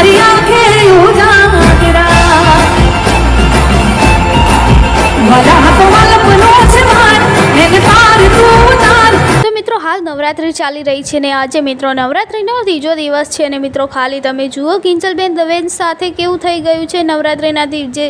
મારી આંખે હાલ નવરાત્રિ ચાલી રહી છે ને આજે મિત્રો નવરાત્રિનો ત્રીજો દિવસ છે અને મિત્રો ખાલી તમે જુઓ, કિંચલબેન દવેન સાથે કેવું થઈ ગયું છે નવરાત્રિના દિવસે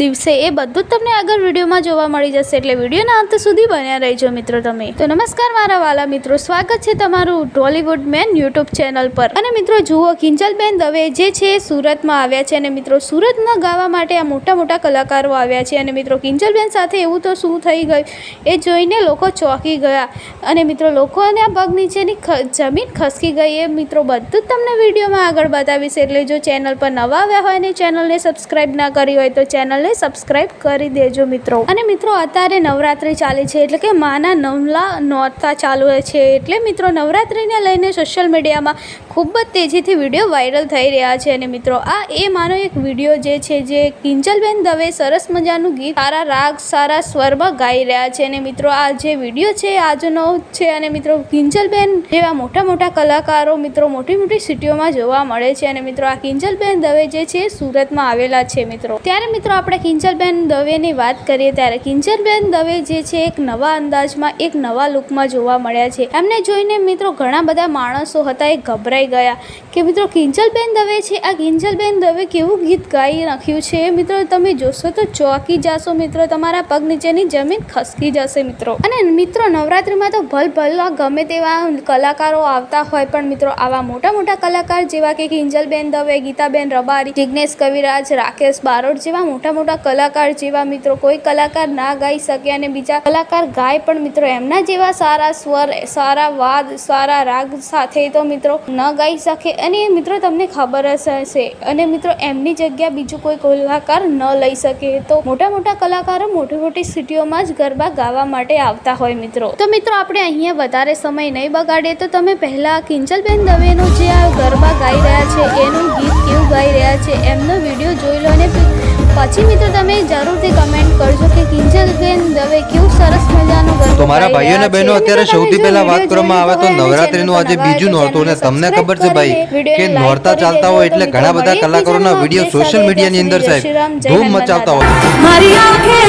દિવસે એ બધું જ તમને આગળ વિડીયોમાં જોવા મળી જશે એટલે વિડીયોના અંત સુધી બન્યા રહેજો મિત્રો તમે. તો નમસ્કાર મારા વાલા મિત્રો, સ્વાગત છે તમારું ટોલીવુડ મેન યુટ્યુબ ચેનલ પર. અને મિત્રો જુઓ, કિંચલબેન દવે જે છે સુરતમાં આવ્યા છે અને મિત્રો સુરતમાં ગાવા માટે આ મોટા મોટા કલાકારો આવ્યા છે અને મિત્રો કિંચલબેન સાથે એવું તો શું થઈ ગયું એ જોઈને લોકો ચોંકી ગયા. અને મિત્રો લોકોના પગ નીચેની જમીન ખસકી ગઈ એ મિત્રો બધું જ તમને વિડીયોમાં આગળ બતાવીશ. એટલે જો ચેનલ પર નવા આવ્યા હોય ને ચેનલને સબસ્ક્રાઈબ ના કરી હોય તો ચેનલને સબસ્ક્રાઈબ કરી દેજો મિત્રો. અને મિત્રો, અત્યારે નવરાત્રિ ચાલે છે એટલે કે માના નવલા નોરતા ચાલુ છે એટલે મિત્રો નવરાત્રિને લઈને સોશિયલ મીડિયામાં ખૂબ જ તેજીથી વીડિયો વાયરલ થઈ રહ્યા છે. અને મિત્રો, આ એ માનો એક વીડિયો જે છે જે કિંજલબેન દવે સરસ મજાનું ગીત સારા રાગ, સારા સ્વરમાં ગાઈ રહ્યા છે. અને મિત્રો, આ જે વીડિયો છે આજનો છે. અને મિત્રો કિંજલબેન જેવા મોટા મોટા કલાકારો મિત્રો, મોટી મોટી સિટીઓમાં જોવા મળે છે અને મિત્રો, આ કિંજલબેન દવે જે છે સુરતમાં આવેલા છે મિત્રો. ત્યારે મિત્રો, આપણે કિંજલબેન દવેની વાત કરીએ ત્યારે કિંજલબેન દવે જે છે એક નવા અંદાજમાં, એક નવા લુકમાં જોવા મળ્યા છે. એમને જોઈને મિત્રો, ઘણા બધા માણસો હતા એ ગભરાઈ ગયા કે મિત્રો, કિંજલબેન દવે છે, આ કિંજલબેન દવે કેવું ગીત ગાઈ નાખ્યું છે? મિત્રો, તમે જોશો તો ચોંકી જાશો મિત્રો, તમારા પગ નીચેની જમીન ખસકી જશે મિત્રો. અને મિત્રો, નવરાત્રિમાં તો ભલ ભલા ગમે તેવા કલાકારો આવતા હોય, પણ મિત્રો આવા મોટા મોટા કલાકાર જેવા કે કિંજલબેન દવે, ગીતાબેન રબારી જિજ્ઞેશ કવિરાજ, રાકેશ બારોટ જેવા મોટા મોટા કલાકાર જેવા મિત્રો કોઈ કલાકાર ના ગાઈ શકે અને બીજા કલાકાર ગાય પણ મિત્રો એમના જેવા સારા સ્વર, સારા વાદ, સારા રાગ સાથે તો મિત્રો ન ગાઈ શકે. અને મિત્રો તમને ખબર જ હશે, અને મિત્રો એમની જગ્યા બીજું કોઈ કલાકાર ન લઈ શકે. તો મોટા મોટા કલાકારો મોટી મોટી સિટીઓમાં જ ગરબા ગાવા માટે આવતા હોય મિત્રો. તો મિત્રો આપણે અહીંયા વધારે સમય નહીં બગાડે તો તમે પહેલાં કિંજલબેન દવેનું જે આ ગરબા ગાઈ રહ્યા છે એનું ગીત કેવું ગાઈ રહ્યા છે એમનો વીડિયો જોઈ લો અને પછી મિત્રો તમે જરૂરથી કમેન્ટ કરજો કે કિંજલબેન દવે કેવું સરસ મજાનું ગરબા તો મારા ભાઈઓ અને બહેનો અત્યારે સૌથી પહેલા વાત કરવામાં આવે તો નવરાત્રીનું આજે બીજું નોરતું અને તમને ખબર છે ભાઈ કે નોરતા ચાલતા હોય એટલે ઘણા બધા કલાકારોના વીડિયો સોશિયલ મીડિયાની અંદર સાહેબ ધૂમ મચાવતા હોય. મારી આંખે